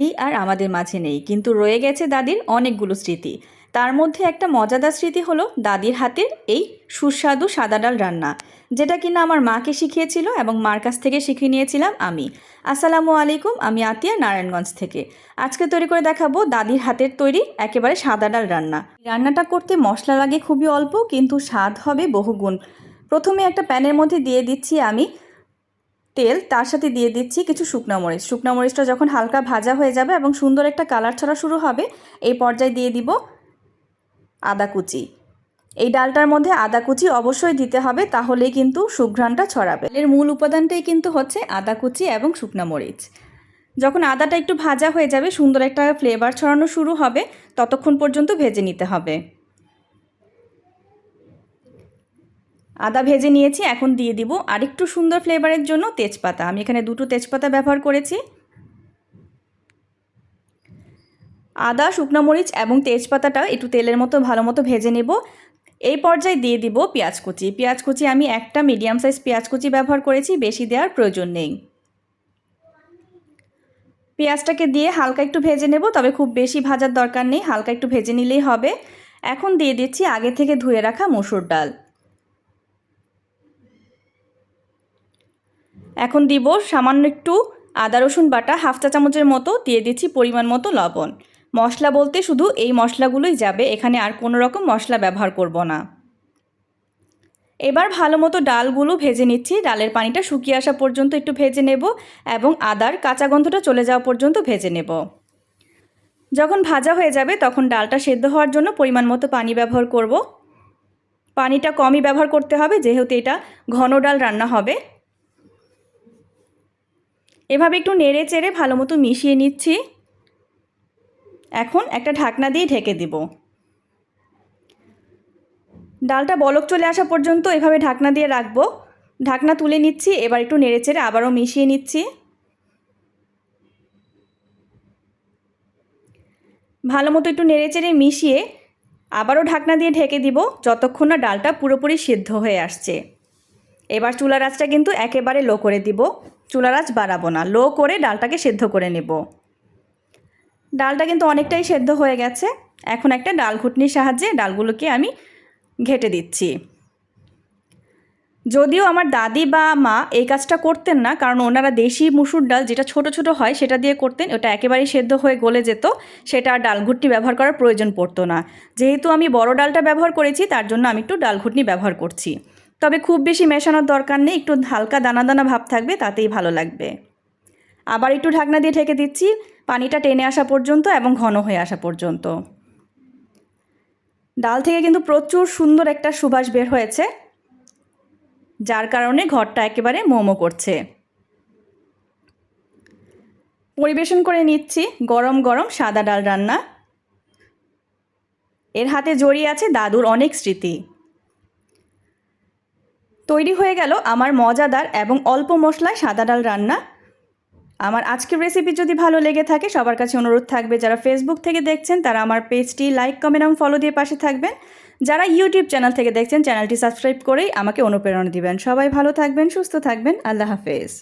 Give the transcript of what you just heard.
দাদি আর আমাদের মাঝে নেই, কিন্তু রয়ে গেছে দাদির অনেকগুলো স্মৃতি। তার মধ্যে একটা মজাদার স্মৃতি হলো দাদির হাতের এই সুস্বাদু সাদা ডাল রান্না, যেটা কিনা আমার মাকে শিখিয়েছিল এবং মার কাছ থেকে শিখে নিয়েছিলাম আমি। আসসালামু আলাইকুম, আমি আতিয়া, নারায়ণগঞ্জ থেকে। আজকে তৈরি করে দেখাবো দাদির হাতের তৈরি একেবারে সাদা ডাল রান্না। রান্নাটা করতে মশলা লাগে খুবই অল্প, কিন্তু স্বাদ হবে বহুগুণ। প্রথমে একটা প্যানের মধ্যে দিয়ে দিচ্ছি আমি তেল তার সাথে দিয়ে দিচ্ছি কিছু শুকনো মরিচ। শুকনো মরিচটা যখন হালকা ভাজা হয়ে যাবে এবং সুন্দর একটা কালার ছড়া শুরু হবে, এই পর্যায়ে দিয়ে দিব আদা কুচি। এই ডালটার মধ্যে আদা কুচি অবশ্যই দিতে হবে, তাহলেই কিন্তু সুঘ্রাণটা ছড়াবে। এর মূল উপাদানটাই কিন্তু হচ্ছে আদা কুচি এবং শুকনো মরিচ। যখন আদাটা একটু ভাজা হয়ে যাবে, সুন্দর একটা ফ্লেভার ছড়ানো শুরু হবে, ততক্ষণ পর্যন্ত ভেজে নিতে হবে। আদা ভেজে নিয়েছি, এখন দিয়ে দিব আরেকটু সুন্দর ফ্লেভারের জন্য তেজপাতা। আমি এখানে দুটো তেজপাতা ব্যবহার করেছি। আদা, শুকনো মরিচ এবং তেজপাতাটা একটু তেলের মতো, ভালো মতো ভেজে নেব। এই পর্যায়ে দিয়ে দিব পেঁয়াজ কুচি। পেঁয়াজ কুচি আমি একটা মিডিয়াম সাইজ পেঁয়াজ কুচি ব্যবহার করেছি, বেশি দেওয়ার প্রয়োজন নেই। পেঁয়াজটাকে দিয়ে হালকা একটু ভেজে নেব, তবে খুব বেশি ভাজার দরকার নেই, হালকা একটু ভেজে নিলেই হবে। এখন দিয়ে দিচ্ছি আগে থেকে ধুয়ে রাখা মসুর ডাল। এখন দিব সামান্য একটু আদা, রসুন বাটা, হাফ চা চামচের মতো, দিয়ে দিচ্ছি পরিমাণ মতো লবণ। মশলা বলতে শুধু এই মশলাগুলোই যাবে, এখানে আর কোনো রকম মশলা ব্যবহার করব না। এবার ভালো মতো ডালগুলো ভেজে নিচ্ছি, ডালের পানিটা শুকিয়ে আসা পর্যন্ত একটু ভেজে নেব এবং আদার কাঁচা গন্ধটা চলে যাওয়া পর্যন্ত ভেজে নেব। যখন ভাজা হয়ে যাবে, তখন ডালটা সেদ্ধ হওয়ার জন্য পরিমাণ মতো পানি ব্যবহার করব। পানিটা কমই ব্যবহার করতে হবে, যেহেতু এটা ঘন ডাল রান্না হবে। এভাবে একটু নেড়ে চেড়ে ভালো মতো মিশিয়ে নিচ্ছি। এখন একটা ঢাকনা দিয়ে ঢেকে দিব। ডালটা বলক চলে আসা পর্যন্ত এভাবে ঢাকনা দিয়ে রাখব। ঢাকনা তুলে নিচ্ছি, এবার একটু নেড়ে চেড়ে আবারও মিশিয়ে নিচ্ছি। ভালো মতো একটু নেড়ে চেড়ে মিশিয়ে আবারও ঢাকনা দিয়ে ঢেকে দিব, যতক্ষণ না ডালটা পুরোপুরি সিদ্ধ হয়ে আসছে। এবার চুলার আঁচটা কিন্তু একেবারে লো করে দিব। চুলার আঁচ বাড়াবো না, লো করে ডালটাকে সেদ্ধ করে নেব। ডালটা কিন্তু অনেকটাই সেদ্ধ হয়ে গেছে। এখন একটা ডাল ঘুটনির সাহায্যে ডালগুলোকে আমি ঘেটে দিচ্ছি। যদিও আমার দাদি বা মা এই কাজটা করতেন না, কারণ ওনারা দেশি মুসুর ডাল যেটা ছোট ছোট হয় সেটা দিয়ে করতেন, ওটা একেবারেই সেদ্ধ হয়ে গলে যেত, সেটা আর ডাল ঘুটনি ব্যবহার করার প্রয়োজন পড়তো না। যেহেতু আমি বড় ডালটা ব্যবহার করেছি, তার জন্য আমি একটু ডাল ঘুটনি ব্যবহার করছি। তবে খুব বেশি মেশানোর দরকার নেই, একটু হালকা দানা দানা ভাব থাকবে, তাতেই ভালো লাগবে। আবার একটু ঢাকনা দিয়ে ঢেকে দিচ্ছি, পানিটা টেনে আসা পর্যন্ত এবং ঘন হয়ে আসা পর্যন্ত। ডাল থেকে কিন্তু প্রচুর সুন্দর একটা সুবাস বের হয়েছে, যার কারণে ঘরটা একেবারে মোমো করছে। পরিবেশন করে নিচ্ছি গরম গরম সাদা ডাল রান্না। এর হাতে জড়িয়ে আছে দাদুর অনেক স্মৃতি। তৈরি হয়ে গেল আমার মজাদার এবং অল্প মশলায় সাদা ডাল রান্না। আমার আজকের রেসিপি যদি ভালো লেগে থাকে, সবার কাছে অনুরোধ থাকবে যারা ফেসবুক থেকে দেখছেন, তারা আমার পেজটি লাইক কমেন্ট এবং ফলো দিয়ে পাশে থাকবেন। যারা ইউটিউব চ্যানেল থেকে দেখছেন চ্যানেলটি সাবস্ক্রাইব করেই আমাকে অনুপ্রেরণা দিবেন। সবাই ভালো থাকবেন, সুস্থ থাকবেন। আল্লাহ হাফেজ।